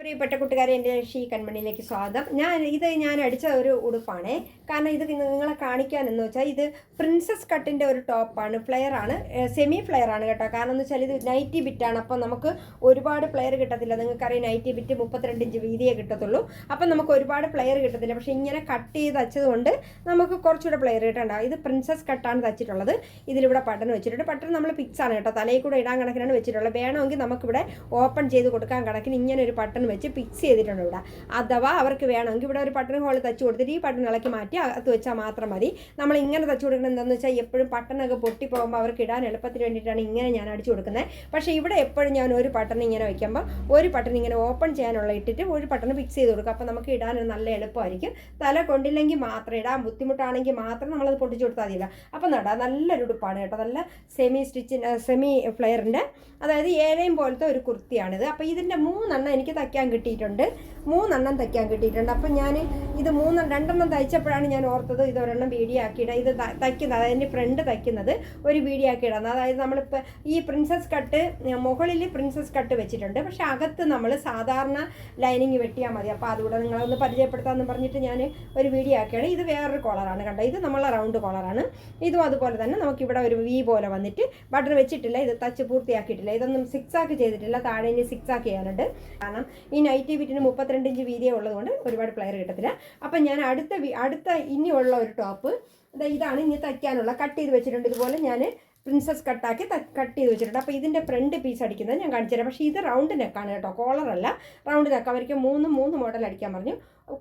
പ്രിയപ്പെട്ട കൂട്ടുകാരെ എന്റെ ഷീ കൺമണിയിലേക്ക് സ്വാഗതം. ഞാൻ ഇത് ഞാൻ അടിച്ച ഒരു ഉടുപ്പാണേ. കാരണം ഇത് നിങ്ങളെ കാണിക്കാൻ എന്ന് വെച്ചാൽ ഇത് പ്രിൻസസ് കട്ടിന്റെ ഒരു ടോപ്പാണ് ഫ്ലെയർ ആണ് സെമി ഫ്ലെയർ ആണ് കേട്ടോ. കാരണം എന്ന് വെച്ചാൽ ഇത് നൈറ്റി ബിറ്റാണ് അപ്പോൾ നമുക്ക് ഒരുപാട് പ്ലെയർ കിട്ടത്തില്ല. നിങ്ങൾക്കറിയാം നൈറ്റി ബിറ്റ് മുപ്പത്തിരണ്ട് ഇഞ്ച് വീതിയേ കിട്ടത്തുള്ളൂ. അപ്പം നമുക്ക് ഒരുപാട് പ്ലെയർ കിട്ടത്തില്ല. പക്ഷേ ഇങ്ങനെ കട്ട് ചെയ്ത് തച്ചതുകൊണ്ട് നമുക്ക് കുറച്ചുകൂടെ പ്ലെയർ കിട്ടണ്ടാവും ഇത് പ്രിൻസസ് കട്ടാണ് തച്ചിട്ടുള്ളത്. ഇതിലിവിടെ പട്ടൺ വെച്ചിട്ടുണ്ട്. പട്ടൺ നമ്മൾ പിക്സാണ് കേട്ടോ. തലയിൽ കൂടെ ഇടാൻ കണക്കിനാണ് വെച്ചിട്ടുള്ളത്. വേണമെങ്കിൽ നമുക്കിവിടെ ഓപ്പൺ ചെയ്ത് കൊടുക്കാൻ കണക്കിന് ഇങ്ങനെ ഒരു ബട്ടൺ വെച്ച് ഫിക്സ് ചെയ്തിട്ടുണ്ട് ഇവിടെ. അഥവാ അവർക്ക് വേണമെങ്കിൽ ഇവിടെ ഒരു പട്ടണ ഹോൾ തച്ച് കൊടുത്തിട്ട് ഈ ബട്ടൺ ഇളക്കി മാറ്റി അകത്ത് വെച്ചാൽ മാത്രം മതി. നമ്മൾ ഇങ്ങനെ തച്ച് കൊടുക്കുന്നത് എന്താണെന്ന് വെച്ചാൽ എപ്പോഴും ബട്ടണൊക്കെ പൊട്ടി പോകുമ്പോൾ അവർക്ക് ഇടാൻ എളുപ്പത്തിന് വേണ്ടിയിട്ടാണ് ഇങ്ങനെ ഞാൻ അടിച്ചു കൊടുക്കുന്നത് പക്ഷേ ഇവിടെ എപ്പോഴും ഞാൻ ഒരു ബട്ടൺ ഇങ്ങനെ വയ്ക്കുമ്പോൾ ഒരു ബട്ടൺ ഇങ്ങനെ ഓപ്പൺ ചെയ്യാനുള്ള ഇട്ടിട്ട് ഒരു ബട്ടൺ ഫിക്സ് ചെയ്ത് കൊടുക്കും. അപ്പോൾ നമുക്ക് ഇടാൻ നല്ല എളുപ്പമായിരിക്കും. തല കൊണ്ടില്ലെങ്കിൽ മാത്രം ഇടാൻ ബുദ്ധിമുട്ടാണെങ്കിൽ മാത്രം നമ്മളത് പൊട്ടിച്ചു കൊടുത്താൽ മതിയില്ല. അപ്പോൾ നടാ നല്ലൊരു ഉടുപ്പാണ് കേട്ടോ. നല്ല സെമി സ്റ്റിച്ചിന്റെ സെമി ഫ്ലെയറിന്റെ അതായത് ഏലയും പോലത്തെ ഒരു കുർത്തിയാണിത്. അപ്പോൾ ഇതിന്റെ മൂന്നെണ്ണം എനിക്ക് തയ്ക്കാൻ കിട്ടിയിട്ടുണ്ട്. മൂന്നെണ്ണം തയ്ക്കാൻ കിട്ടിയിട്ടുണ്ട്. അപ്പം ഞാൻ ഇത് മൂന്നെണ്ണം രണ്ടെണ്ണം തയ്ച്ചപ്പോഴാണ് ഞാൻ ഓർത്തത് ഇത് ഒരെണ്ണം വീഡിയോ ഇത് തയ്ക്കുന്നത് അതായത് എന്റെ ഫ്രണ്ട് തയ്ക്കുന്നത് ഒരു വീഡിയോ അതായത് നമ്മളിപ്പോൾ ഈ പ്രിൻസസ് കട്ട് മുകളിൽ പ്രിൻസസ് കട്ട് വെച്ചിട്ടുണ്ട്. പക്ഷേ അകത്ത് നമ്മൾ സാധാരണ ലൈനിങ് വെട്ടിയാൽ മതി. അപ്പോൾ അതുകൂടെ നിങ്ങളൊന്ന് പരിചയപ്പെടുത്താമെന്ന് പറഞ്ഞിട്ട് ഞാൻ ഒരു വീഡിയോ ആക്കിയാണ്. ഇത് വേറൊരു കോളറാണ് കണ്ടോ? ഇത് നമ്മളെ റൗണ്ട് കോളറാണ്. ഇതും അതുപോലെ തന്നെ നമുക്കിവിടെ ഒരു വി പോലെ വന്നിട്ട് ബട്ടർ വെച്ചിട്ടില്ല. ഇത് തച്ച് പൂർത്തിയാക്കിയിട്ടില്ല. ഇതൊന്നും സിക്സ് ആക്ക് ചെയ്തിട്ടില്ല. താഴെ ഇനി സിക്സ് ആക്ക് ചെയ്യാനുണ്ട്. കാരണം ഈ നൈറ്റി ബിറ്റിന് മുപ്പത്തിരണ്ട് ഇഞ്ച് വീതിയേ ഉള്ളതുകൊണ്ട് ഒരുപാട് പ്ലെയർ കിട്ടത്തില്ല. അപ്പം ഞാൻ അടുത്ത അടുത്ത ഇനിയുള്ള ഒരു ടോപ്പ് അതായത് ഇതാണ് ഇനി തയ്ക്കാനുള്ള കട്ട് ചെയ്ത് വെച്ചിട്ടുണ്ട്. ഇതുപോലെ ഞാൻ പ്രിൻസസ് കട്ടാക്കി കട്ട് ചെയ്ത് വെച്ചിട്ടുണ്ട്. അപ്പോൾ ഇതിന്റെ ഫ്രണ്ട് പീസ് അടിക്കുന്നത് ഞാൻ കാണിച്ചു തരാം. പക്ഷേ ഇത് റൗണ്ട് നെക്കാണ് കേട്ടോ കോളറല്ല റൗണ്ട് നെക്ക് അവർക്ക് മൂന്ന് മൂന്ന് മോഡൽ അടിക്കാൻ പറഞ്ഞു.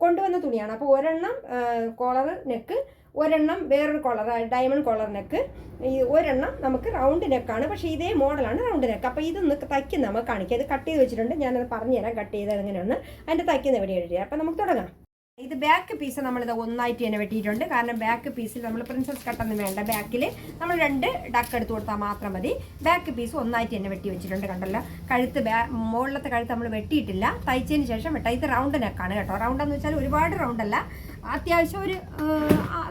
കൊണ്ടുവന്ന തുണിയാണ്. അപ്പോൾ ഒരെണ്ണം കോളർ നെക്ക് ഒരെണ്ണം വേറൊരു കോളർ ഡയമണ്ട് കോളർ നെക്ക് ഈ ഒരെണ്ണം നമുക്ക് റൗണ്ട് നെക്കാണ് പക്ഷേ ഇതേ മോഡലാണ് റൗണ്ട് നെക്ക് അപ്പോൾ ഇതൊന്ന് തയ്ക്കുന്ന നമുക്ക് കാണിക്കാം. ഇത് കട്ട് ചെയ്ത് വെച്ചിട്ടുണ്ട്. ഞാനത് പറഞ്ഞുതരാം. കട്ട് ചെയ്തത് എങ്ങനെയാണ് അതിന്റെ തയ്ക്കുന്ന എവിടെ എഴുതിയാൽ അപ്പോൾ നമുക്ക് തുടങ്ങാം. ഇത് ബാക്ക് പീസ് നമ്മളിത് ഒന്നായിട്ട് തന്നെ വെട്ടിയിട്ടുണ്ട്. കാരണം ബാക്ക് പീസിൽ നമ്മൾ പ്രിൻസസ് കട്ടൊന്നും വേണ്ട. ബാക്കിൽ നമ്മൾ രണ്ട് ഡക്ക് എടുത്ത് കൊടുത്താൽ മാത്രം മതി. ബാക്ക് പീസ് ഒന്നായിട്ട് തന്നെ വെട്ടി വെച്ചിട്ടുണ്ട് കണ്ടല്ലോ. കഴുത്ത് ബാ മുകളിലത്തെ കഴുത്ത് നമ്മൾ വെട്ടിയിട്ടില്ല. തയ്ച്ചതിന് ശേഷം വെട്ടാം. ഇത് റൗണ്ട് നെക്കാണ് കേട്ടോ. റൗണ്ട് എന്ന് വെച്ചാൽ ഒരുപാട് റൗണ്ട് അല്ല. അത്യാവശ്യം ഒരു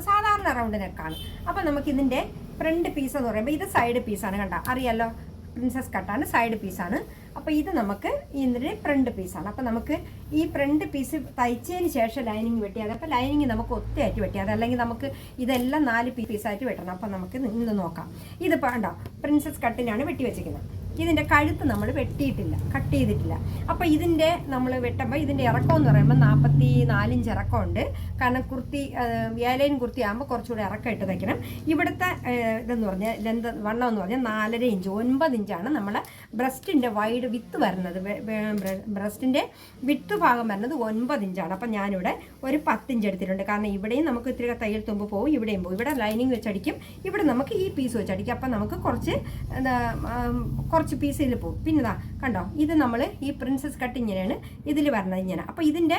സാധാരണ റൗണ്ട് നെക്കാണ് അപ്പോൾ നമുക്കിതിന്റെ ഫ്രണ്ട് പീസ് എന്ന് പറയുമ്പോൾ ഇത് സൈഡ് പീസാണ് കണ്ട? അറിയാലോ? പ്രിൻസസ് കട്ടാണ് സൈഡ് പീസാണ് അപ്പോൾ ഇത് നമുക്ക് ഇതിന്റെ ഫ്രണ്ട് പീസാണ് അപ്പോൾ നമുക്ക് ഈ ഫ്രണ്ട് പീസ് തയ്ച്ചതിന് ശേഷം ലൈനിങ് വെട്ടിയാൽ അപ്പോൾ ലൈനിങ് നമുക്ക് ഒത്തിയായിട്ട് വെട്ടിയാൽ അല്ലെങ്കിൽ നമുക്ക് ഇതെല്ലാം നാല് പീസായിട്ട് വെട്ടണം. അപ്പോൾ നമുക്ക് നിന്ന് നോക്കാം. ഇത് കണ്ടോ? പ്രിൻസസ് കട്ടിനാണ് വെട്ടി വെച്ചിരിക്കുന്നത്. ഇതിന്റെ കഴുത്ത് നമ്മൾ വെട്ടിയിട്ടില്ല കട്ട് ചെയ്തിട്ടില്ല. അപ്പോൾ ഇതിന്റെ നമ്മൾ വെട്ടുമ്പോൾ ഇതിന്റെ ഇറക്കം എന്ന് പറയുമ്പോൾ നാൽപ്പത്തി നാലിഞ്ച് ഇറക്കമുണ്ട്. കാരണം കുർത്തി ഏലൈൻ കുർത്തി ആകുമ്പോൾ കുറച്ചുകൂടി ഇറക്കം ഇട്ട് തയ്ക്കണം. ഇവിടുത്തെ ഇതെന്ന് പറഞ്ഞാൽ ലെന്ത് വണ്ണം എന്ന് പറഞ്ഞാൽ നാലര ഇഞ്ച് ഒൻപത് ഇഞ്ചാണ് നമ്മൾ ബ്രസ്റ്റിന്റെ വൈഡ് വിത്ത് വരുന്നത്. ബ്രസ്റ്റിന്റെ വിത്ത് ഭാഗം വരുന്നത് ഒൻപത് ഇഞ്ചാണ്. അപ്പം ഞാനിവിടെ ഒരു പത്തിഞ്ച് എടുത്തിട്ടുണ്ട്. കാരണം ഇവിടെയും നമുക്ക് ഇത്തിരി തയ്യൽ തുമ്പ് പോകും ഇവിടെയും പോകും ഇവിടെ ലൈനിങ് വെച്ചടിക്കും ഇവിടെ നമുക്ക് ഈ പീസ് വെച്ചടിക്കും. അപ്പം നമുക്ക് കുറച്ച് ഉം, കുറച്ച് പീസ് ഇതിൽ പോകും. പിന്നെ കണ്ടോ? ഇത് നമ്മൾ ഈ പ്രിൻസസ് കട്ട് ഇങ്ങനെയാണ് ഇതിൽ വരുന്നത് ഇങ്ങനെ. അപ്പോൾ ഇതിന്റെ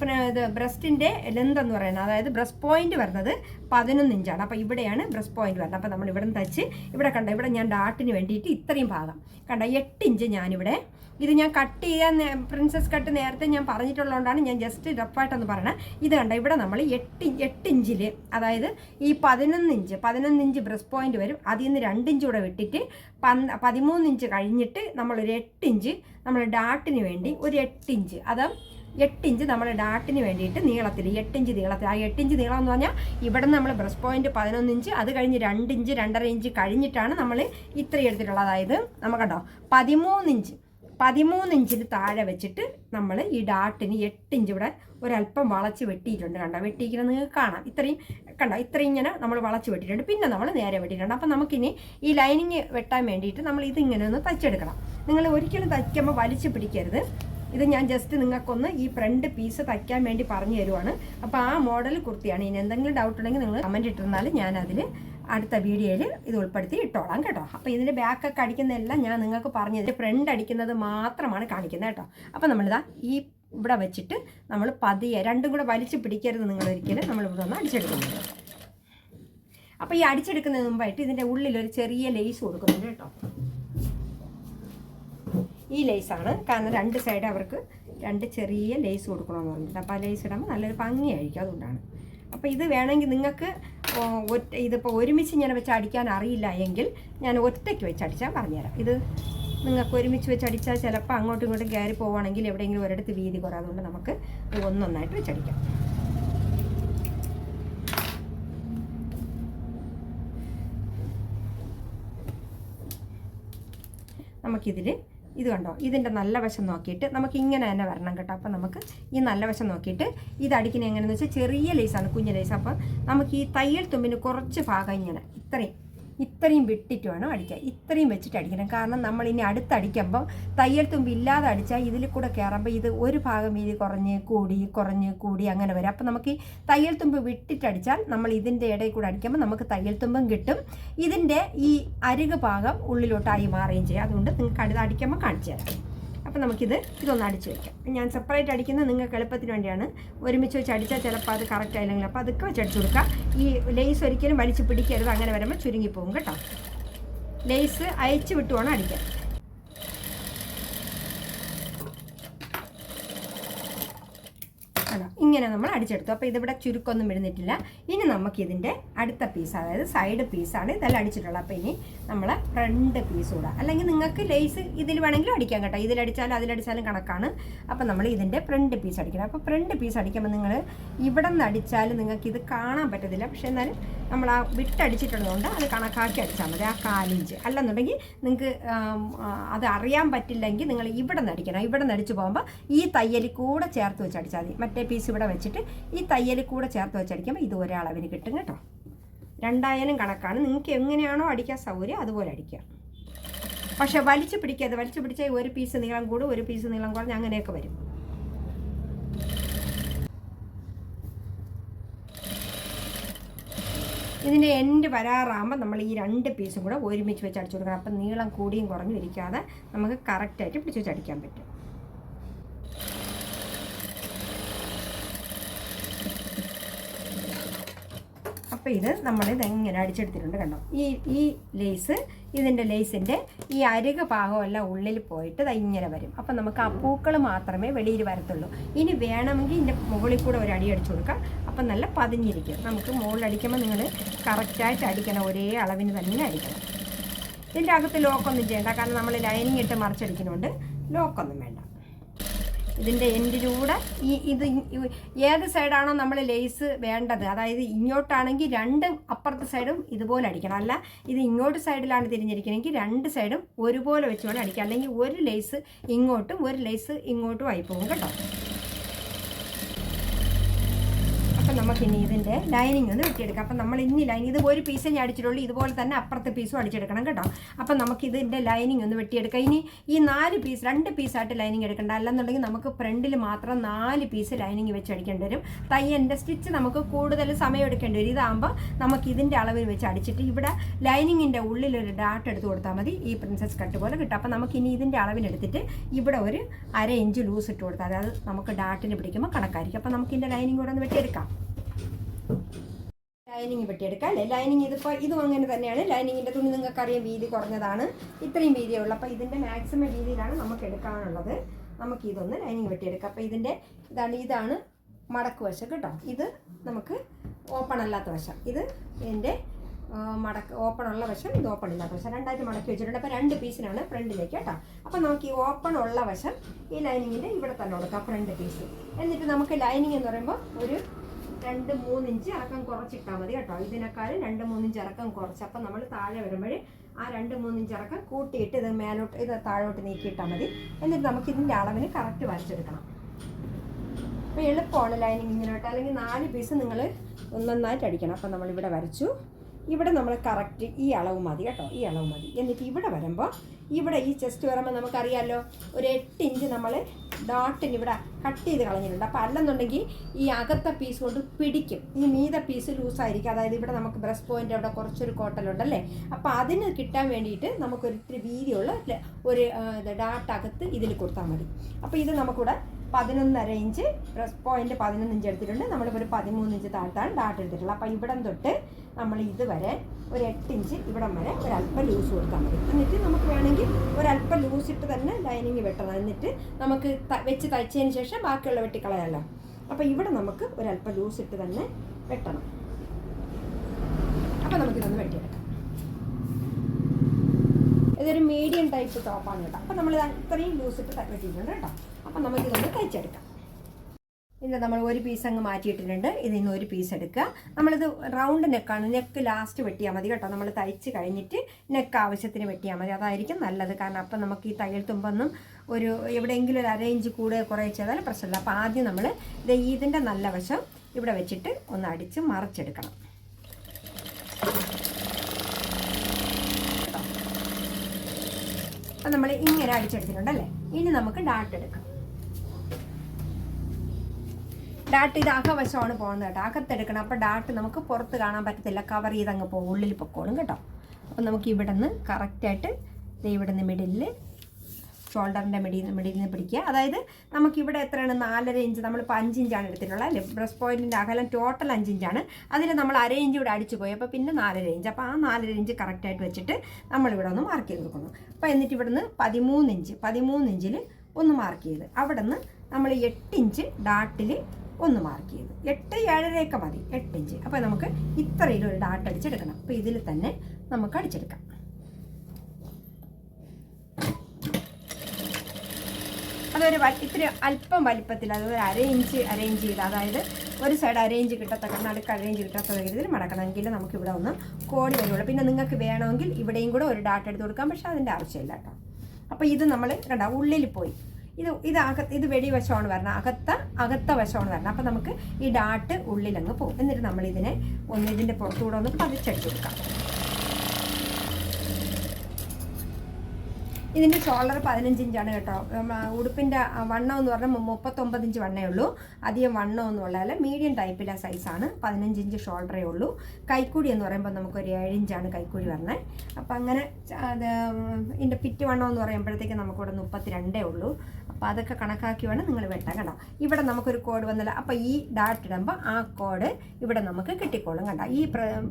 പിന്നെ ഇത് ബ്രസ്റ്റിന്റെ ലെന്ത് എന്ന് പറയുന്നത് അതായത് ബ്രസ്റ്റ് പോയിന്റ് വരുന്നത് പതിനൊന്ന് ഇഞ്ചാണ് അപ്പോൾ ഇവിടെയാണ് ബ്രസ്റ്റ് പോയിന്റ് വരുന്നത്. അപ്പോൾ നമ്മൾ ഇവിടെ തച്ച് ഇവിടെ കണ്ട ഇവിടെ ഞാൻ ഡാട്ടിന് വേണ്ടിയിട്ട് ഇത്രയും ഭാഗം. കണ്ട എട്ട് ഇഞ്ച് ഞാനിവിടെ. ഇത് ഞാൻ കട്ട് ചെയ്യാൻ പ്രിൻസസ് കട്ട് നേരത്തെ ഞാൻ പറഞ്ഞിട്ടുള്ളതുകൊണ്ടാണ് ഞാൻ ജസ്റ്റ് റഫായിട്ടൊന്ന് പറയണത് ഇത് കണ്ട ഇവിടെ നമ്മൾ എട്ട് എട്ട് ഇഞ്ചിൽ അതായത് ഈ പതിനൊന്ന് ഇഞ്ച് പതിനൊന്ന് ഇഞ്ച് ബ്രസ്റ്റ് പോയിന്റ് വരും. അതിൽ നിന്ന് രണ്ട് ഇഞ്ച് കൂടെ വിട്ടിട്ട് പന് പതിമൂന്ന് ഇഞ്ച് കഴിഞ്ഞിട്ട് നമ്മളൊരു എട്ട് ഇഞ്ച് നമ്മൾ ഡാട്ടിന് വേണ്ടി ഒരു എട്ട് ഇഞ്ച് അത് എട്ട് ഇഞ്ച് നമ്മൾ ഡാട്ടിന് വേണ്ടിയിട്ട് നീളത്തിൽ എട്ടിഞ്ച് നീളത്തിൽ. ആ എട്ടിഞ്ച് നീളം എന്ന് പറഞ്ഞാൽ ഇവിടെ നമ്മൾ ബ്രസ്റ്റ് പോയിന്റ് പതിനൊന്ന് ഇഞ്ച് അത് കഴിഞ്ഞ് രണ്ട് ഇഞ്ച് രണ്ടര ഇഞ്ച് കഴിഞ്ഞിട്ടാണ് നമ്മൾ ഇത്രയും എടുത്തിട്ടുള്ളത്. അതായത് നമുക്കുണ്ടോ പതിമൂന്ന് ഇഞ്ച് പതിമൂന്ന് താഴെ വെച്ചിട്ട് നമ്മൾ ഈ ഡാട്ടിന് എട്ട് ഇഞ്ച് ഇവിടെ ഒരല്പം വളച്ച് വെട്ടിയിട്ടുണ്ട് കണ്ടോ. വെട്ടിയിരിക്കുന്നത് നിങ്ങൾക്ക് കാണാം. ഇത്രയും കണ്ടോ ഇത്രയും ഇങ്ങനെ നമ്മൾ വളച്ച് വെട്ടിയിട്ടുണ്ട്. പിന്നെ നമ്മൾ നേരെ വെട്ടിയിട്ടുണ്ട്. അപ്പം നമുക്കിനി ഈ ലൈനിങ് വെട്ടാൻ വേണ്ടിയിട്ട് നമ്മൾ ഇതിങ്ങനെ ഒന്ന് തച്ചെടുക്കണം നിങ്ങൾ ഒരിക്കലും തയ്ക്കുമ്പോൾ വലിച്ചു പിടിക്കരുത്. ഇത് ഞാൻ ജസ്റ്റ് നിങ്ങൾക്കൊന്ന് ഈ ഫ്രണ്ട് പീസ് തയ്ക്കാൻ വേണ്ടി പറഞ്ഞു തരുവാണ്. അപ്പോൾ ആ മോഡൽ കുർത്തിയാണ്. ഇനി എന്തെങ്കിലും ഡൗട്ട് ഉണ്ടെങ്കിൽ നിങ്ങൾ കമന്റ് ഇട്ടിരുന്നാൽ ഞാൻ അതിൽ അടുത്ത വീഡിയോയിൽ ഇത് ഉൾപ്പെടുത്തി ഇട്ടോളാം കേട്ടോ. അപ്പോൾ ഇതിന്റെ ബാക്കൊക്കെ അടിക്കുന്നതെല്ലാം ഞാൻ നിങ്ങൾക്ക് പറഞ്ഞു തരും. ഫ്രണ്ട് അടിക്കുന്നത് മാത്രമാണ് കാണിക്കുന്നത് കേട്ടോ. അപ്പോൾ നമ്മളിതാ ഈ ഇവിടെ വെച്ചിട്ട് നമ്മൾ പതിയെ രണ്ടും കൂടെ വലിച്ചു പിടിക്കരുത് നിങ്ങൾ ഒരിക്കലും. നമ്മൾ ഇവിടെ ഒന്ന് അടിച്ചെടുക്കുന്നത് അപ്പോൾ ഈ അടിച്ചെടുക്കുന്നതിന് മുമ്പായിട്ട് ഇതിന്റെ ഉള്ളിൽ ഒരു ചെറിയ ലേസ് കൊടുക്കുന്നുണ്ട് കേട്ടോ. ഈ ലേസാണ്. കാരണം രണ്ട് സൈഡ് അവർക്ക് രണ്ട് ചെറിയ ലേസ് കൊടുക്കണമെന്ന് പറഞ്ഞിട്ട് അപ്പോൾ ആ ലേസ് ഇടുമ്പോൾ നല്ലൊരു ഭംഗിയായിരിക്കും അതുകൊണ്ടാണ്. അപ്പോൾ ഇത് വേണമെങ്കിൽ നിങ്ങൾക്ക് ഒറ്റ ഇതിപ്പോൾ ഒരുമിച്ച് ഇങ്ങനെ വെച്ച് അടിക്കാൻ അറിയില്ല എങ്കിൽ ഞാൻ ഒറ്റയ്ക്ക് വെച്ച് അടിച്ചാൽ പറഞ്ഞുതരാം. ഇത് നിങ്ങൾക്ക് ഒരുമിച്ച് വെച്ച് അടിച്ചാൽ ചിലപ്പോൾ അങ്ങോട്ടും ഇങ്ങോട്ടും കയറി പോവുകയാണെങ്കിൽ എവിടെയെങ്കിലും ഒരിടത്ത് വീതി കുറേ അതുകൊണ്ട് നമുക്ക് ഒന്നൊന്നായിട്ട് വെച്ചടിക്കാം നമുക്കിതിൽ ഇത് കണ്ടോ? ഇതിന്റെ നല്ല വശം നോക്കിയിട്ട് നമുക്ക് ഇങ്ങനെ തന്നെ വരണം കേട്ടോ. അപ്പം നമുക്ക് ഈ നല്ല വശം നോക്കിയിട്ട് ഇത് അടിക്കുന്നത് എങ്ങനെയെന്ന് വെച്ചാൽ ചെറിയ ലേസാണ് കുഞ്ഞ് ലേസ് അപ്പം നമുക്ക് ഈ തയ്യൽ തുമ്പിന് കുറച്ച് ഭാഗം ഇങ്ങനെ ഇത്രയും. ഇത്രയും വിട്ടിട്ട് വേണം അടിക്കാൻ ഇത്രയും വെച്ചിട്ട് അടിക്കണം. കാരണം നമ്മൾ ഇനി അടുത്തടിക്കുമ്പോൾ തയ്യൽ തുമ്പ് ഇല്ലാതെ അടിച്ചാൽ ഇതിൽ കൂടെ കയറുമ്പോൾ ഇത് ഒരു ഭാഗം വീതി കുറഞ്ഞ് കൂടി കുറഞ്ഞ് കൂടി അങ്ങനെ വരും. അപ്പോൾ നമുക്ക് ഈ തയ്യൽ തുമ്പ് വിട്ടിട്ടടിച്ചാൽ നമ്മൾ ഇതിന്റെ ഇടയിൽ കൂടെ അടിക്കുമ്പോൾ നമുക്ക് തയ്യൽ തുമ്പും കിട്ടും. ഇതിന്റെ ഈ അരുക് ഭാഗം ഉള്ളിലോട്ടായി മാറുകയും ചെയ്യും. അതുകൊണ്ട് നിങ്ങൾക്ക് അടുത്ത് അടിക്കുമ്പോൾ കാണിച്ചു തരാം. അപ്പോൾ നമുക്കിത് ഇതൊന്ന് അടിച്ച് വയ്ക്കാം ഞാൻ സെപ്പറേറ്റ് അടിക്കുന്നത് നിങ്ങൾക്ക് എളുപ്പത്തിന് വേണ്ടിയാണ്. ഒരുമിച്ച് വെച്ച് അടിച്ചാൽ ചിലപ്പോൾ അത് കറക്റ്റ് ആയില്ലെങ്കിൽ അപ്പോൾ അതൊക്കെ വെച്ച് അടിച്ചു കൊടുക്കുക ഈ ലേസ് ഒരിക്കലും വലിച്ച് പിടിക്കരുത്. അങ്ങനെ വരുമ്പോൾ ചുരുങ്ങിപ്പോകും കേട്ടോ. ലേസ് അയച്ച് വിട്ട് വേണം അടിക്കാൻ അതാ ഇങ്ങനെ നമ്മൾ അടിച്ചെടുത്തു. അപ്പോൾ ഇതിവിടെ ചുരുക്കൊന്നും ഇടുന്നിട്ടില്ല ഇനി നമുക്ക് നമുക്കിതിന്റെ അടുത്ത പീസ് അതായത് സൈഡ് പീസാണ് ഇതെല്ലാം അടിച്ചിട്ടുള്ളത്. അപ്പോൾ ഇനി നമ്മൾ ഫ്രണ്ട് പീസ് കൂടാം അല്ലെങ്കിൽ നിങ്ങൾക്ക് ലേസ് ഇതിൽ വേണമെങ്കിലും അടിക്കാം കേട്ടോ. ഇതിലടിച്ചാലും അതിലടിച്ചാലും കണക്കാണ്. അപ്പോൾ നമ്മൾ ഇതിന്റെ ഫ്രണ്ട് പീസ് അടിക്കണം. അപ്പോൾ ഫ്രണ്ട് പീസ് അടിക്കുമ്പോൾ നിങ്ങൾ ഇവിടെ നിന്ന് അടിച്ചാലും നിങ്ങൾക്ക് ഇത് കാണാൻ പറ്റത്തില്ല. പക്ഷേ എന്നാലും നമ്മൾ ആ വിട്ടടിച്ചിട്ടുള്ളതുകൊണ്ട് അത് കണക്കാക്കി അടിച്ചാൽ മതി. ആ കാലിഞ്ച് അല്ലെന്നുണ്ടെങ്കിൽ നിങ്ങൾക്ക് അത് അറിയാൻ പറ്റില്ലെങ്കിൽ നിങ്ങൾ ഇവിടെ നിന്ന് അടിക്കണം. ഇവിടെ നിന്ന് അടിച്ച് പോകുമ്പോൾ ഈ തയ്യൽ കൂടെ ചേർത്ത് വെച്ച് അടിച്ചാൽ മതി. മറ്റേ പീസ് ഇവിടെ വെച്ചിട്ട് ഈ തയ്യൽ കൂടെ ചേർത്ത് വെച്ചടിക്കുമ്പോൾ ഇത് ഒരളവിന് കിട്ടും കേട്ടോ. രണ്ടായാലും കണക്കാണ്. നിങ്ങൾക്ക് എങ്ങനെയാണോ അടിക്കാൻ സൗകര്യം അതുപോലെ അടിക്കുക പക്ഷെ വലിച്ചു പിടിക്കാതെ വലിച്ചു പിടിച്ചാൽ ഒരു പീസ് നീളം കൂടും ഒരു പീസ് നീളം കുറഞ്ഞ് അങ്ങനെയൊക്കെ വരും. ഇതിന്റെ എൻഡ് വരാറാകുമ്പോൾ നമ്മൾ ഈ രണ്ട് പീസും കൂടെ ഒരുമിച്ച് വെച്ച് അടിച്ചു കൊടുക്കണം. അപ്പം നീളം കൂടിയും കുറഞ്ഞും ഇരിക്കാതെ നമുക്ക് കറക്റ്റായിട്ട് പിടിച്ച് വെച്ച് അടിക്കാൻ പറ്റും. അപ്പോൾ ഇത് നമ്മൾ ഇതെങ്ങനെ അടിച്ചെടുത്തിട്ടുണ്ട് കണ്ടോ? ഈ ഈ ലേസ് ഇതിന്റെ ലേസിന്റെ ഈ അരുക ഭാഗമെല്ലാം ഉള്ളിൽ പോയിട്ട് ഇത് ഇങ്ങനെ വരും. അപ്പം നമുക്ക് ആ പൂക്കൾ മാത്രമേ വെളിയിൽ വരത്തുള്ളൂ. ഇനി വേണമെങ്കിൽ ഇതിന്റെ മുകളിൽ കൂടെ ഒരു അടി അടിച്ചു കൊടുക്കാം. അപ്പം നല്ല പതിഞ്ഞിരിക്കും. നമുക്ക് മുകളിൽ അടിക്കുമ്പോൾ നിങ്ങൾ കറക്റ്റായിട്ട് അടിക്കണം. ഒരേ അളവിന് തന്നെ അടിക്കണം. ഇതിന്റെ അകത്ത് ലോക്കൊന്നും ചെയ്യണ്ട. കാരണം നമ്മൾ ലൈനിങ് ഇട്ട് മറിച്ചടിക്കുന്നുണ്ട് ലോക്കൊന്നും വേണ്ട. ഇതിന്റെ എൻഡിലൂടെ ഈ ഇത് ഏത് സൈഡാണോ നമ്മൾ ലേസ് വേണ്ടത്. അതായത് ഇങ്ങോട്ടാണെങ്കിൽ രണ്ടും അപ്പുറത്തെ സൈഡും ഇതുപോലെ അടിക്കണം. അല്ല ഇത് ഇങ്ങോട്ട് സൈഡിലാണ് തിരിഞ്ഞിരിക്കണമെങ്കിൽ രണ്ട് സൈഡും ഒരുപോലെ വെച്ചുകൊണ്ട് അടിക്കുക അല്ലെങ്കിൽ ഒരു ലേസ് ഇങ്ങോട്ടും ഒരു ലേസ് ഇങ്ങോട്ടും ആയി പോകും കേട്ടോ അപ്പം നമുക്കിനി ഇതിന്റെ ലൈനിങ് ഒന്ന് വെട്ടിയെടുക്കാം. അപ്പം നമ്മൾ ഇനി ലൈൻ ഇത് ഒരു പീസേ ഞാൻ അടിച്ചിട്ടുള്ളൂ. ഇതുപോലെ തന്നെ അപ്പുറത്തെ പീസും അടിച്ചെടുക്കണം കേട്ടോ. അപ്പം നമുക്ക് ഇതിന്റെ ലൈനിങ് ഒന്ന് വെട്ടിയെടുക്കാം. ഇനി ഈ നാല് പീസ് രണ്ട് പീസായിട്ട് ലൈനിങ് എടുക്കണ്ട. അല്ലെന്നുണ്ടെങ്കിൽ നമുക്ക് ഫ്രണ്ടിൽ മാത്രം നാല് പീസ് ലൈനിങ് വെച്ച് അടിക്കേണ്ടി വരും. തയ്യന്റെ സ്റ്റിച്ച് നമുക്ക് കൂടുതൽ സമയം എടുക്കേണ്ടി വരും. ഇതാകുമ്പോൾ നമുക്ക് ഇതിന്റെ അളവിൽ വെച്ച് അടിച്ചിട്ട് ഇവിടെ ലൈനിങ്ങിന്റെ ഉള്ളിൽ ഒരു എടുത്ത് കൊടുത്താൽ മതി. ഈ പ്രിൻസസ് കട്ട് പോലെ കിട്ടും. അപ്പം നമുക്ക് ഇനി ഇതിന്റെ അളവിനെടുത്തിട്ട് ഇവിടെ ഒരു അര ഇഞ്ച് ലൂസ് ഇട്ട് കൊടുത്താൽ അതായത് നമുക്ക് ഡാട്ടിന് പിടിക്കുമ്പോൾ കണക്കായിരിക്കും. അപ്പം നമുക്ക് ഇതിന്റെ ലൈനിങ് കൂടെ ഒന്ന് വെട്ടിയെടുക്കാം. ലൈനിങ് വെട്ടിയെടുക്കാം അല്ലേ? ലൈനിങ് ഇതിപ്പോൾ ഇതും അങ്ങനെ തന്നെയാണ്. ലൈനിങ്ങിന്റെ തുണി നിങ്ങൾക്ക് അറിയാം വീതി കുറഞ്ഞതാണ്. ഇത്രയും വീതിയുള്ളൂ അപ്പോൾ ഇതിന്റെ മാക്സിമം വീതിയിലാണ് നമുക്ക് എടുക്കാനുള്ളത്. നമുക്ക് ഇതൊന്ന് ലൈനിങ് വെട്ടിയെടുക്കാം അപ്പോൾ ഇതിന്റെ ഇതാണ് ഇതാണ് മടക്ക് വശം കേട്ടോ. ഇത് നമുക്ക് ഓപ്പൺ അല്ലാത്ത വശം. ഇത് ആ, മടക്ക് ഓപ്പൺ ഉള്ള വശം ഇത് ഓപ്പൺ ഇല്ലാത്ത വശം. രണ്ടായിട്ട് മടക്കി വെച്ചിട്ടുണ്ട്. അപ്പോൾ രണ്ട് പീസിനാണ് ഫ്രണ്ടിലേക്ക് കേട്ടോ. അപ്പോൾ നമുക്ക് ഈ ഓപ്പൺ ഉള്ള വശം ഈ ലൈനിങ്ങിന്റെ ഇവിടെ തന്നെ കൊടുക്കാം. ഫ്രണ്ട് പീസ് എന്നിട്ട് നമുക്ക് ലൈനിങ് എന്ന് പറയുമ്പോൾ ഒരു രണ്ട് മൂന്ന് ഇഞ്ച് ഇറക്കം കുറച്ചിട്ടാൽ മതി കേട്ടോ. ഇതിനേക്കാൾ രണ്ട് മൂന്ന് ഇഞ്ച് ഇറക്കം കുറച്ച്. അപ്പം നമ്മൾ താഴെ വരുമ്പോൾ ആ രണ്ട് മൂന്ന് ഇഞ്ച് ഇറക്കം കൂട്ടിയിട്ട് ഇത് മേലോട്ട് ഇത് താഴോട്ട് നീക്കിയിട്ടാൽ മതി. എന്നിട്ട് നമുക്ക് ഇതിന്റെ അളവിന് കറക്റ്റ് വരച്ചെടുക്കണം അപ്പോൾ എളുപ്പമാണ് ലൈനിങ് ഇങ്ങനെ ഇട്ട് അല്ലെങ്കിൽ നാല് പീസ് നിങ്ങൾ നന്നായിട്ട് അടിക്കണം. അപ്പം നമ്മളിവിടെ വരച്ചു. ഇവിടെ നമ്മൾ കറക്റ്റ് ഈ അളവ് മതി കേട്ടോ. ഈ അളവ് മതി. എന്നിട്ട് ഇവിടെ വരുമ്പോൾ ഇവിടെ ഈ ചെസ്റ്റ് വരുമ്പോൾ നമുക്കറിയാമല്ലോ ഒരു എട്ട് ഇഞ്ച് നമ്മൾ ഡോട്ടിന് ഇവിടെ കട്ട് ചെയ്ത് കളഞ്ഞിട്ടുണ്ട്. അപ്പോൾ അല്ലെന്നുണ്ടെങ്കിൽ ഈ അകത്തെ പീസ് കൊണ്ട് പിടിക്കും. ഈ മീത പീസ് ലൂസായിരിക്കും അതായത് ഇവിടെ നമുക്ക് ബ്രസ്റ്റ് പോയിന്റ് അവിടെ കുറച്ചൊരു കോട്ടലുണ്ടല്ലേ അപ്പോൾ അതിന് കിട്ടാൻ വേണ്ടിയിട്ട് നമുക്ക് ഒരിത്തിരി വീതിയുള്ള ഒരു ഡാട്ട് അകത്ത് ഇതിൽ കൊടുത്താൽ മതി. അപ്പോൾ ഇത് നമുക്കിവിടെ പതിനൊന്നര ഇഞ്ച് ബ്രസ്റ്റ് പോയിന്റ് പതിനൊന്ന് ഇഞ്ച് എടുത്തിട്ടുണ്ട്. നമ്മളിപ്പോൾ ഒരു പതിമൂന്ന് ഇഞ്ച് താഴ്ത്താണ് ഡാട്ട് എടുത്തിട്ടുള്ളത്. അപ്പോൾ ഇവിടം തൊട്ട് നമ്മൾ ഇതുവരെ ഒരു എട്ട് ഇഞ്ച് ഇവിടം വരെ ഒരല്പം ലൂസ് കൊടുത്താൽ മതി. എന്നിട്ട് ഒരല്പം ലൂസിട്ട് തന്നെ ലൈനിങ് വെട്ടണം. എന്നിട്ട് നമുക്ക് വെച്ച് തയ്ച്ചതിന് ശേഷം ബാക്കിയുള്ള വെട്ടിക്കളയാമല്ലോ അപ്പോൾ ഇവിടെ നമുക്ക് ഒരല്പം ലൂസിട്ട് തന്നെ വെട്ടണം. അപ്പോൾ നമുക്കിതൊന്ന് വെട്ടിയെടുക്കാം. ഇതൊരു മീഡിയം ടൈപ്പ് ടോപ്പാണ് കേട്ടോ. അപ്പോൾ നമ്മൾ ഇത്രയും ലൂസിട്ട് വെട്ടിയിട്ടുണ്ട് കേട്ടോ. അപ്പോൾ നമുക്കിതൊന്ന് തയ്ച്ചെടുക്കാം. ഇന്ന് നമ്മൾ ഒരു പീസ് അങ്ങ് മാറ്റിയിട്ടിട്ടുണ്ട്. ഇതിൽ നിന്ന് ഒരു പീസ് എടുക്കുക. നമ്മളിത് റൗണ്ട് നെക്കാണ് നെക്ക് ലാസ്റ്റ് വെട്ടിയാൽ മതി കേട്ടോ. നമ്മൾ തയ്ച്ച് കഴിഞ്ഞിട്ട് നെക്ക് ആവശ്യത്തിന് വെട്ടിയാൽ മതി. അതായിരിക്കും നല്ലത്. കാരണം അപ്പം നമുക്ക് ഈ തയ്യൽ തുമ്പൊന്നും ഒരു എവിടെയെങ്കിലും ഒരു അരയിഞ്ച് കൂടെ കുറേ ചെയ്താൽ പ്രശ്നമില്ല. അപ്പോൾ ആദ്യം നമ്മൾ ഇത് ഇതിന്റെ നല്ല വശം ഇവിടെ വെച്ചിട്ട് ഒന്ന് അടിച്ച് മറിച്ചെടുക്കണം. അപ്പം നമ്മൾ ഇങ്ങനെ അടിച്ചെടുത്തിട്ടുണ്ടല്ലേ ഇനി നമുക്ക് ഡാട്ട് എടുക്കാം. ഡാട്ട് ഇത് അകവശമാണ് പോകുന്നത് കേട്ടോ. അകത്തെടുക്കണം. അപ്പോൾ ഡാട്ട് നമുക്ക് പുറത്ത് കാണാൻ പറ്റത്തില്ല. കവർ ചെയ്ത് അങ്ങ് പോകും. ഉള്ളിൽ പൊക്കോളും കേട്ടോ. അപ്പോൾ നമുക്ക് ഇവിടെ നിന്ന് കറക്റ്റായിട്ട് ഇവിടെ നിന്ന് മിഡിലിൽ ഷോൾഡറിന്റെ മിഡിൽ മിഡിൽ നിന്ന് പിടിക്കുക. അതായത് നമുക്കിവിടെ എത്രയാണ്? നാലര ഇഞ്ച് നമ്മളിപ്പോൾ അഞ്ച് ഇഞ്ചാണ് എടുത്തിട്ടുള്ളത് അല്ലേ? ബ്രസ്റ്റ് പോയിന്റിന്റെ അകലം ടോട്ടൽ അഞ്ച് ഇഞ്ചാണ് അതിൽ നമ്മൾ അര ഇഞ്ച് ഇവിടെ അടിച്ചു പോയി. അപ്പോൾ പിന്നെ നാലര ഇഞ്ച് അപ്പോൾ ആ നാലര ഇഞ്ച് കറക്റ്റായിട്ട് വെച്ചിട്ട് നമ്മളിവിടെ ഒന്ന് മാർക്ക് ചെയ്ത് കൊടുക്കുന്നു. അപ്പോൾ എന്നിട്ട് ഇവിടുന്ന് പതിമൂന്ന് ഇഞ്ച് പതിമൂന്ന് ഇഞ്ചിൽ ഒന്ന് മാർക്ക് ചെയ്ത്. അവിടെ നിന്ന് നമ്മൾ എട്ട് ഇഞ്ച് ഡാട്ടിൽ ഒന്ന് മാർക്ക് ചെയ്തു. എട്ട് ഏഴരയൊക്കെ മതി. എട്ട് ഇഞ്ച്. അപ്പോൾ നമുക്ക് ഇത്രയിൽ ഒരു ഡാട്ട് അടിച്ചെടുക്കണം. അപ്പോൾ ഇതിൽ തന്നെ നമുക്ക് അടിച്ചെടുക്കാം. അതൊരു ഇത്തിരി അല്പം വലിപ്പത്തിൽ അത് ഒരു അരയിഞ്ച് അരേഞ്ച് ചെയ്ത് അതായത് ഒരു സൈഡ് അറേഞ്ച് കിട്ടത്തക്ക നടുക്ക് അറേഞ്ച് കിട്ടാത്ത രീതിയിൽ മടക്കണമെങ്കിൽ നമുക്ക് ഇവിടെ ഒന്ന് കോടി വരുള്ളൂ. പിന്നെ നിങ്ങൾക്ക് വേണമെങ്കിൽ ഇവിടെയും കൂടെ ഒരു ഡാട്ട് എടുത്ത് കൊടുക്കാം. പക്ഷേ അതിന്റെ ആവശ്യമില്ല കേട്ടോ. അപ്പോൾ ഇത് നമ്മൾ കണ്ട ഉള്ളിൽ പോയി. ഇത് ഇത് അകത്ത് ഇത് വെടി വശമാണ് വരണം. അകത്ത അകത്ത വശമാണ് വരണം. അപ്പം നമുക്ക് ഈ ഡാട്ട് ഉള്ളിലങ്ങ് പോകും. എന്നിട്ട് നമ്മൾ ഇതിനെ ഒന്ന് ഇതിന്റെ പുറത്തുകൂടെ ഒന്ന് പതിച്ചെടുത്ത് കൊടുക്കാം ഇതിന്റെ ഷോൾഡർ പതിനഞ്ച് ഇഞ്ചാണ് കേട്ടോ. ഉടുപ്പിന്റെ വണ്ണം എന്ന് പറഞ്ഞാൽ മുപ്പത്തൊമ്പത് ഇഞ്ച് വണ്ണേ ഉള്ളൂ. അധികം വണ്ണം എന്ന് പറഞ്ഞാൽ മീഡിയം ടൈപ്പിലെ സൈസാണ് പതിനഞ്ച് ഇഞ്ച് ഷോൾഡറേ ഉള്ളൂ. കൈക്കൂടി എന്ന് പറയുമ്പോൾ നമുക്കൊരു ഏഴ് ഇഞ്ചാണ് കൈക്കൂടി വരുന്നത് അപ്പം അങ്ങനെ അത് ഇതിന്റെ പിറ്റ് വണ്ണം എന്ന് പറയുമ്പോഴത്തേക്ക് നമുക്കിവിടെ മുപ്പത്തി രണ്ടേ ഉള്ളൂ. അപ്പോൾ അതൊക്കെ കണക്കാക്കി വേണം നിങ്ങൾ വെട്ടാൻ കണ്ടോ ഇവിടെ നമുക്കൊരു കോഡ് വന്നില്ല. അപ്പോൾ ഈ ഡാട്ട് ഇടുമ്പോൾ ആ കോഡ് ഇവിടെ നമുക്ക് കിട്ടിക്കോളും കണ്ടോ ഈ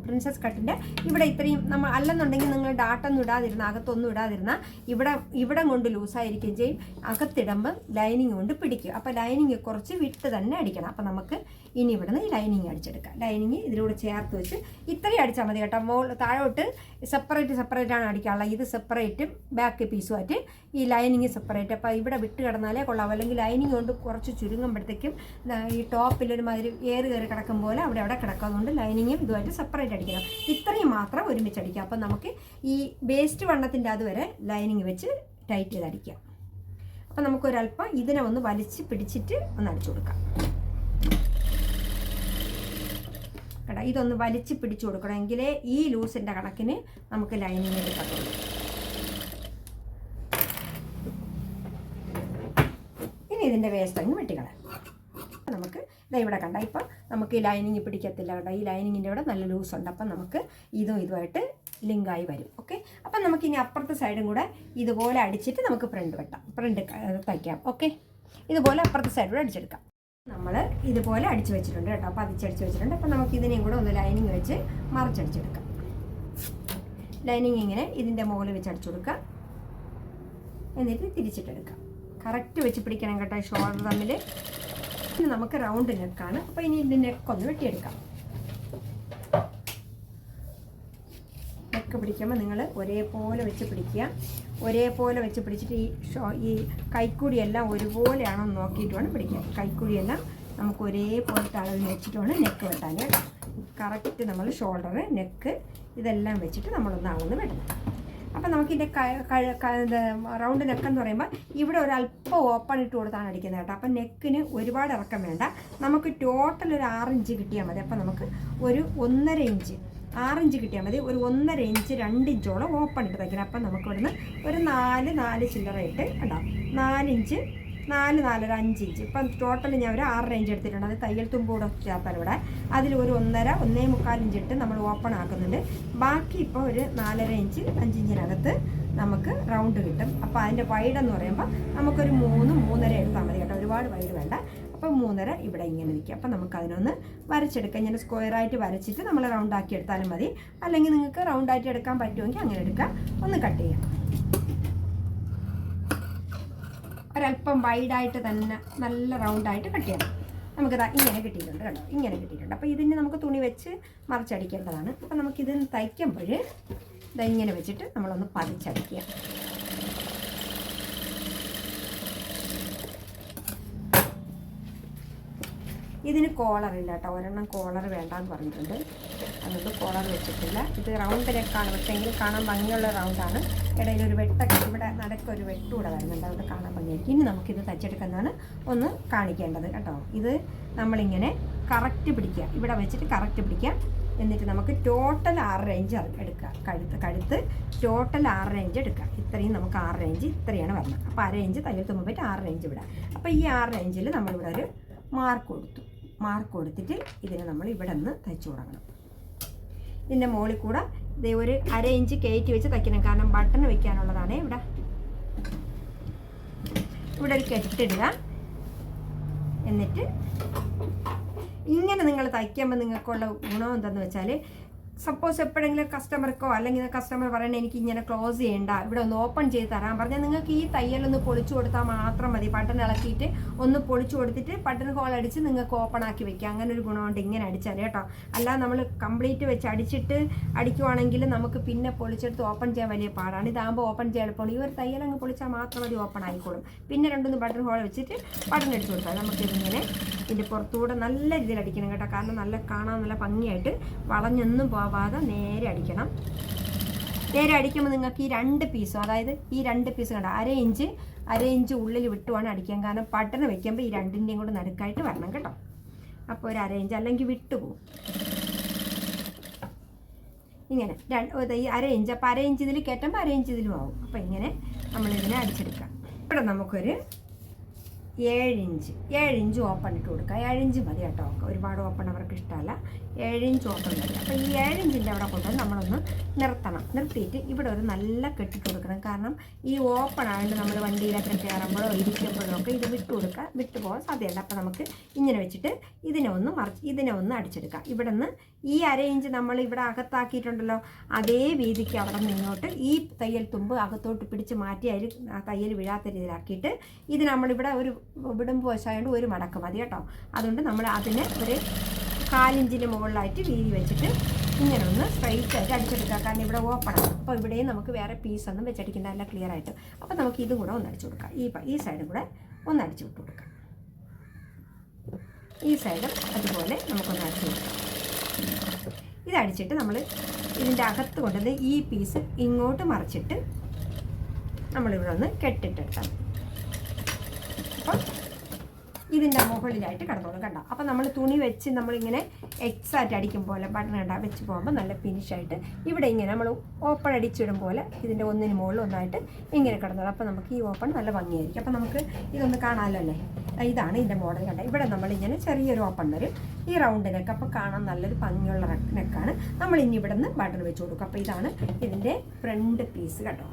പ്രിൻസസ് കട്ടിന്റെ ഇവിടെ ഇത്രയും നമ്മൾ അല്ലെന്നുണ്ടെങ്കിൽ നിങ്ങൾ ഡാട്ടൊന്നും ഇടാതിരുന്ന അകത്തൊന്നും ഇടാതിരുന്ന ഇവിടെ ഇവിടെ കൊണ്ട് ലൂസായിരിക്കുകയും ചെയ്യും. അകത്തിടുമ്പോൾ ലൈനിങ് കൊണ്ട് പിടിക്കും. അപ്പോൾ ലൈനിങ് കുറച്ച് വിട്ട് തന്നെ അടിക്കണം. അപ്പോൾ നമുക്ക് ഇനി ഇവിടുന്ന് ലൈനിങ് അടിച്ചെടുക്കാം. ലൈനിങ് ഇതിലൂടെ ചേർത്ത് വെച്ച് ഇത്രയും അടിച്ചാൽ മതി കേട്ടോ. മോൾ താഴോട്ട് സെപ്പറേറ്റ് സെപ്പറേറ്റ് ആണ് അടിക്കാനുള്ളത് ഇത് സെപ്പറേറ്റും ബാക്ക് പീസുമായിട്ട് ഈ ലൈനിങ് സെപ്പറേറ്റ് അപ്പോൾ ഇവിടെ വിട്ട് കിടന്നാലേ കൊള്ളാം അല്ലെങ്കിൽ ലൈനിങ് കൊണ്ട് കുറച്ച് ചുരുങ്ങുമ്പോഴത്തേക്കും ഈ ടോപ്പിൽ ഒരു മാതിരി ഏറ് കയറി കിടക്കും പോലെ അവിടെ അവിടെ കിടക്കുന്നതുകൊണ്ട് ലൈനിങ്ങും ഇതുമായിട്ട് സെപ്പറേറ്റ് അടിക്കണം. ഇത്രയും മാത്രം ഒരുമിച്ച് അടിക്കാം. അപ്പം നമുക്ക് ഈ വേസ്റ്റ് വണ്ണത്തിന്റെ അതുവരെ ലൈനിങ് വെച്ച് ടൈറ്റ് ചെയ്ത് അടിക്കാം. അപ്പം നമുക്കൊരല്പം ഇതിനെ ഒന്ന് വലിച്ച് പിടിച്ചിട്ട് ഒന്ന് അടിച്ചു കൊടുക്കാം. കേട്ടോ ഇതൊന്ന് വലിച്ചു പിടിച്ചു കൊടുക്കണം ഈ ലൂസിന്റെ കണക്കിന് നമുക്ക് ലൈനിങ് എടുക്കത്തുള്ളൂ ഇനി ഇതിന്റെ വേസ്റ്റ് അങ്ങ് വെട്ടിക്കളയാം. നമുക്ക് ഇതാ ഇവിടെ കണ്ട ഇപ്പം നമുക്ക് ഈ ലൈനിങ് പിടിക്കത്തില്ല കേട്ടോ. ഈ ലൈനിങ്ങിന്റെ ഇവിടെ നല്ല ലൂസ് ഉണ്ട്. അപ്പം നമുക്ക് ഇതും ഇതുമായിട്ട് ലിങ്കായി വരും. ഓക്കെ അപ്പം നമുക്ക് ഇനി അപ്പുറത്തെ സൈഡും കൂടെ ഇതുപോലെ അടിച്ചിട്ട് നമുക്ക് ഫ്രണ്ട് വെട്ടാം. ഫ്രണ്ട് തയ്ക്കാം. ഓക്കെ ഇതുപോലെ അപ്പുറത്തെ സൈഡ് കൂടെ അടിച്ചെടുക്കാം. നമ്മൾ ഇതുപോലെ അടിച്ചു വെച്ചിട്ടുണ്ട് കേട്ടോ. അപ്പം അതിച്ചടിച്ച് വെച്ചിട്ടുണ്ട്. അപ്പം നമുക്ക് ഇതിനെയും കൂടെ ഒന്ന് ലൈനിങ് വെച്ച് മറിച്ചടിച്ചെടുക്കാം. ലൈനിങ് ഇങ്ങനെ ഇതിന്റെ മുകളിൽ വെച്ച് അടിച്ചു കൊടുക്കാം എന്നിട്ട് തിരിച്ചിട്ടെടുക്കാം. കറക്റ്റ് വെച്ച് പിടിക്കണം കേട്ടോ ഷോൾഡർ തമ്മിൽ നമുക്ക് റൗണ്ട് നെക്കാണ് അപ്പോൾ ഇനി ഇതിന്റെ നെക്കൊന്ന് വെട്ടിയെടുക്കാം. നെക്ക് പിടിക്കുമ്പോൾ നിങ്ങൾ ഒരേപോലെ വെച്ച് പിടിക്കുക. ഒരേപോലെ വെച്ച് പിടിച്ചിട്ട് ഈ ഷോ ഈ കൈക്കുടിയെല്ലാം ഒരുപോലെയാണോ നോക്കിയിട്ട് വേണം പിടിക്കാൻ കൈക്കുടിയെല്ലാം നമുക്ക് ഒരേപോലത്തെ അളവിൽ വെച്ചിട്ട് വേണം നെക്ക് വെട്ടാൻ. കറക്റ്റ് നമ്മൾ ഷോൾഡർ നെക്ക് ഇതെല്ലാം വെച്ചിട്ട് നമ്മളൊന്ന് അളന്ന് വെട്ടണം. അപ്പം നമുക്കിതിന്റെ റൗണ്ട് നെക്ക് എന്ന് പറയുമ്പോൾ ഇവിടെ ഒരു അല്പം ഓപ്പൺ ഇട്ട് കൊടുത്താണ് അടിക്കുന്നത് കേട്ടോ. അപ്പം നെക്കിന് ഒരുപാട് ഇറക്കം വേണ്ട. നമുക്ക് ടോട്ടൽ ഒരു ആറ് ഇഞ്ച് കിട്ടിയാൽ മതി. അപ്പം നമുക്ക് ഒരു ഒന്നര ഇഞ്ച് ആറ് ഇഞ്ച് കിട്ടിയാൽ മതി. ഒരു ഒന്നര ഇഞ്ച് രണ്ട് ഇഞ്ചോളം ഓപ്പൺ ഇട്ട് തയ്ക്കണം. അപ്പം നമുക്ക് ഇവിടുന്ന് ഒരു നാല് നാല് ചില്ലറയിട്ട് ഉണ്ടാവും നാലിഞ്ച് നാല് നാലര അഞ്ച് ഇഞ്ച്. ഇപ്പം ടോട്ടൽ ഞാൻ ഒരു ആറ് ഇഞ്ച് എടുത്തിട്ടുണ്ട്. അത് തയ്യൽ തുമ്പൂടെ ചേർത്താൽ ഇവിടെ. അതിൽ ഒരു ഒന്നര ഒന്നേ മുക്കാൽ ഇഞ്ച് ഇട്ട് നമ്മൾ ഓപ്പൺ ആക്കുന്നുണ്ട്. ബാക്കി ഇപ്പോൾ ഒരു നാലര ഇഞ്ച് അഞ്ച് ഇഞ്ചിനകത്ത് നമുക്ക് റൗണ്ട് കിട്ടും. അപ്പോൾ അതിന്റെ വൈഡ് എന്ന് പറയുമ്പോൾ നമുക്കൊരു മൂന്ന് മൂന്നര എടുത്താൽ മതി കേട്ടോ. ഒരുപാട് വൈഡ് വേണ്ട. അപ്പം മൂന്നര ഇവിടെ ഇങ്ങനെ നിൽക്കുക അപ്പം നമുക്ക് അതിനൊന്ന് വരച്ചെടുക്കാം. ഇങ്ങനെ സ്ക്വയറായിട്ട് വരച്ചിട്ട് നമ്മൾ റൗണ്ട് ആക്കി എടുത്താലും മതി. അല്ലെങ്കിൽ നിങ്ങൾക്ക് റൗണ്ട് ആയിട്ട് എടുക്കാൻ പറ്റുമെങ്കിൽ അങ്ങനെ എടുക്കാം. ഒന്ന് കട്ട് ചെയ്യാം. ഒരല്പം വൈഡായിട്ട് തന്നെ നല്ല റൗണ്ടായിട്ട് കട്ട് ചെയ്യണം നമുക്കിതാ ഇങ്ങനെ കിട്ടിയിട്ടുണ്ട് കേട്ടോ ഇങ്ങനെ കിട്ടിയിട്ടുണ്ട്. അപ്പോൾ ഇതിന് നമുക്ക് തുണി വെച്ച് മറിച്ചടിക്കേണ്ടതാണ്. അപ്പോൾ നമുക്കിത് തയ്ക്കുമ്പോൾ ഇതാ ഇങ്ങനെ വെച്ചിട്ട് നമ്മളൊന്ന് പതിച്ചടിക്കുക ഇതിന് കോളർ ഇല്ല കേട്ടോ. ഒരെണ്ണം കോളർ വേണ്ടാന്ന് പറഞ്ഞിട്ടുണ്ട്. അതുകൊണ്ട് കോളർ വെച്ചിട്ടില്ല. ഇത് റൗണ്ട് നെക്കാണ് പക്ഷേ എങ്കിൽ കാണാൻ ഭംഗിയുള്ള റൗണ്ടാണ് ഇടയിൽ ഒരു വെട്ടൊക്കെ ഇവിടെ നടക്കൊരു വെട്ടൂടെ വരുന്നുണ്ട്. അതുകൊണ്ട് കാണാൻ ഭംഗിയായിരിക്കും. ഇനി നമുക്കിത് തച്ചെടുക്കുന്നതാണ് ഒന്ന് കാണിക്കേണ്ടത് കേട്ടോ. ഇത് നമ്മളിങ്ങനെ കറക്റ്റ് പിടിക്കുക. ഇവിടെ വെച്ചിട്ട് കറക്റ്റ് പിടിക്കുക. എന്നിട്ട് നമുക്ക് ടോട്ടൽ ആറ് റേഞ്ച് എടുക്കുക. കഴുത്ത് കഴുത്ത് ടോട്ടൽ ആറ് റേഞ്ച് എടുക്കുക. ഇത്രയും നമുക്ക് ആറ് റേഞ്ച് ഇത്രയാണ് വരുന്നത്. അപ്പോൾ ആ റേഞ്ച് തയ്യൽ തുമ്പ് ആറ് റേഞ്ച് വിടാം അപ്പോൾ ഈ ആറ് റേഞ്ചിൽ നമ്മളിവിടെ ഒരു മാർക്ക് കൊടുത്തു. മാർക്ക് കൊടുത്തിട്ട് ഇതിനെ നമ്മൾ ഇവിടെ നിന്ന് തയ്ച്ചു തുടങ്ങണം. ഇതിന്റെ മുകളിൽ കൂടെ ഇതേ ഒരു അര ഇഞ്ച് കയറ്റി വെച്ച് തയ്ക്കണം. കാരണം ബട്ടൺ വെക്കാനുള്ളതാണ് ഇവിടെ. ഇവിടെ ഒരു കെട്ടിടുക എന്നിട്ട് ഇങ്ങനെ നിങ്ങൾ തയ്ക്കുമ്പോൾ നിങ്ങൾക്കുള്ള ഗുണം എന്തെന്ന് വെച്ചാൽ സപ്പോസ് എപ്പോഴെങ്കിലും കസ്റ്റമർക്കോ അല്ലെങ്കിൽ കസ്റ്റമർ പറയണേ എനിക്ക് ഇങ്ങനെ ക്ലോസ് ചെയ്യണ്ട ഇവിടെ ഒന്ന് ഓപ്പൺ ചെയ്ത് തരാൻ പറഞ്ഞാൽ നിങ്ങൾക്ക് ഈ തയ്യലൊന്ന് പൊളിച്ചു കൊടുത്താൽ മാത്രം മതി. ബട്ടൺ ഇളക്കിയിട്ട് ഒന്ന് പൊളിച്ചു കൊടുത്തിട്ട് ബട്ടൺ ഹോൾ അടിച്ച് നിങ്ങൾക്ക് ഓപ്പൺ ആക്കി വെക്കാം. അങ്ങനെ ഒരു ഗുണമുണ്ട് ഇങ്ങനെ അടിച്ചാൽ കേട്ടോ. അല്ലാതെ നമ്മൾ കംപ്ലീറ്റ് വെച്ച് അടിച്ചിട്ട് അടിക്കുവാണെങ്കിൽ നമുക്ക് പിന്നെ പൊളിച്ചെടുത്ത് ഓപ്പൺ ചെയ്യാൻ വലിയ പാടാണ്. ഇതാകുമ്പോൾ ഓപ്പൺ ചെയ്യാൻ എളുപ്പമാണ് ഈ ഒരു തയ്യൽ അങ്ങ് പൊളിച്ചാൽ മാത്രം മതി ഓപ്പൺ ആയിക്കോളും. പിന്നെ രണ്ടൊന്ന് ബട്ടൺ ഹോൾ വെച്ചിട്ട് ബട്ടൺ എടുത്ത് കൊടുത്താൽ നമുക്കിതിങ്ങനെ ഇതിന്റെ പുറത്തുകൂടെ നല്ല രീതിയിൽ അടിക്കണം കേട്ടോ. കാരണം നല്ല കാണാൻ നല്ല ഭംഗിയായിട്ട് വളഞ്ഞൊന്നും പോവാതെ നേരെ അടിക്കണം. നേരെ അടിക്കുമ്പോൾ നിങ്ങൾക്ക് ഈ രണ്ട് പീസും അതായത് ഈ രണ്ട് പീസ് കണ്ട? അര ഇഞ്ച് അര ഇഞ്ച് ഉള്ളിൽ വിട്ടുവാണ് അടിക്കാൻ. കാരണം പട്ടണ വെക്കുമ്പോൾ ഈ രണ്ടിന്റെയും കൂടെ നടുക്കായിട്ട് വരണം കേട്ടോ. അപ്പോൾ ഒരു അര ഇഞ്ച് അല്ലെങ്കിൽ വിട്ടുപോകും. ഇങ്ങനെ. രണ്ട് ഈ അര ഇഞ്ച് അപ്പോൾ അര ഇഞ്ച് ഇതിൽ കയറ്റുമ്പോൾ അര ഇഞ്ച് ഇതിലും ആവും. അപ്പോൾ ഇങ്ങനെ നമ്മളിതിനെ അടിച്ചെടുക്കാം. ഇവിടെ നമുക്കൊരു ഏഴ് ഇഞ്ച് ഇഞ്ച് ഓപ്പൺ ഇട്ട് കൊടുക്കുക ഏഴ് ഇഞ്ച് മതി കേട്ടോ. ഒരുപാട് ഓപ്പൺ അവർക്ക് ഇഷ്ടമല്ല. ഏഴ് ഇഞ്ച് ഓപ്പൺ മതി അപ്പോൾ ഈ ഏഴിഞ്ചിന്റെ അവിടെ കൊണ്ടുവന്ന് നമ്മളൊന്ന് നിർത്തണം. നിർത്തിയിട്ട് ഇവിടെ ഒരു നല്ല കെട്ടിട്ട് കൊടുക്കണം. കാരണം ഈ ഓപ്പൺ ആയിട്ട് നമ്മൾ വണ്ടിയിലൊക്കെ കയറുമ്പോഴോ ഇരിക്കുമ്പോഴോ ഒക്കെ ഇത് വിട്ടു കൊടുക്കുക വിട്ടു പോകാൻ സാധ്യതയുണ്ട്. അപ്പോൾ നമുക്ക് ഇങ്ങനെ വെച്ചിട്ട് ഇതിനെ ഒന്ന് മറിച്ച് ഇതിനെ ഒന്ന് അടിച്ചെടുക്കാം. ഇവിടെ നിന്ന് ഈ അര ഇഞ്ച് നമ്മൾ ഇവിടെ അകത്താക്കിയിട്ടുണ്ടല്ലോ അതേ വീതിക്ക് അവിടെ നിന്നോട്ട് ഈ തയ്യൽ തുമ്പ് അകത്തോട്ട് പിടിച്ച് മാറ്റി അതിൽ തയ്യൽ വീഴാത്ത രീതിയിലാക്കിയിട്ട് ഇത് നമ്മളിവിടെ ഒരു വിടുമ്പോൾ വശമായതുകൊണ്ട് ഒരു മടക്ക് മതി കേട്ടോ. അതുകൊണ്ട് നമ്മൾ അതിനെ ഒരു കാലിഞ്ചിന് മുകളിലായിട്ട് വീതി വെച്ചിട്ട് ഇങ്ങനെ ഒന്ന് സ്ട്രൈറ്റ് ആയിട്ട് അടിച്ചെടുക്കുക. കാരണം ഇവിടെ ഓപ്പൺ ആണ്. അപ്പോൾ ഇവിടെയും നമുക്ക് വേറെ പീസ് ഒന്നും വെച്ചടിക്കേണ്ട നല്ല ക്ലിയർ ആയിട്ട്. അപ്പോൾ നമുക്ക് ഇതും കൂടെ ഒന്ന് അടിച്ചു കൊടുക്കാം. ഈ ഈ സൈഡും കൂടെ ഒന്ന് അടിച്ചു വിട്ട് കൊടുക്കാം. ഈ സൈഡും അതുപോലെ നമുക്കൊന്ന് അടിച്ചു കൊടുക്കാം. ഇത് നമ്മൾ ഇതിന്റെ അകത്ത് കൊണ്ടുവന്ന് ഈ പീസ് ഇങ്ങോട്ട് മറിച്ചിട്ട് നമ്മളിവിടെ ഒന്ന് കെട്ടിട്ടെടുക്കാം അപ്പം ഇതിന്റെ മുകളിലായിട്ട് കിടന്നോളും കണ്ട? അപ്പം നമ്മൾ തുണി വെച്ച് നമ്മളിങ്ങനെ എക്സാറ്റ് അടിക്കും പോലെ ബട്ടൺ കണ്ട വെച്ച് പോകുമ്പോൾ നല്ല ഫിനിഷായിട്ട് ഇവിടെ ഇങ്ങനെ നമ്മൾ ഓപ്പൺ അടിച്ചിടും പോലെ ഇതിന്റെ ഒന്നിന് മുകളിൽ ഒന്നായിട്ട് ഇങ്ങനെ കിടന്നോളും. അപ്പോൾ നമുക്ക് ഈ ഓപ്പൺ നല്ല ഭംഗിയായിരിക്കും. അപ്പോൾ നമുക്ക് ഇതൊന്ന് കാണാമല്ലോ അല്ലേ? ഇതാണ് ഇതിന്റെ മോഡൽ കണ്ട? ഇവിടെ നമ്മളിങ്ങനെ ചെറിയൊരു ഓപ്പൺ വരും. ഈ റൗണ്ട് നെക്ക് അപ്പോൾ കാണാൻ നല്ലൊരു ഭംഗിയുള്ള നെക്കാണ് നമ്മൾ ഇനി ഇവിടെ നിന്ന് ബട്ടൺ വെച്ച് കൊടുക്കും. അപ്പോൾ ഇതാണ് ഇതിന്റെ ഫ്രണ്ട് പീസ് കേട്ടോ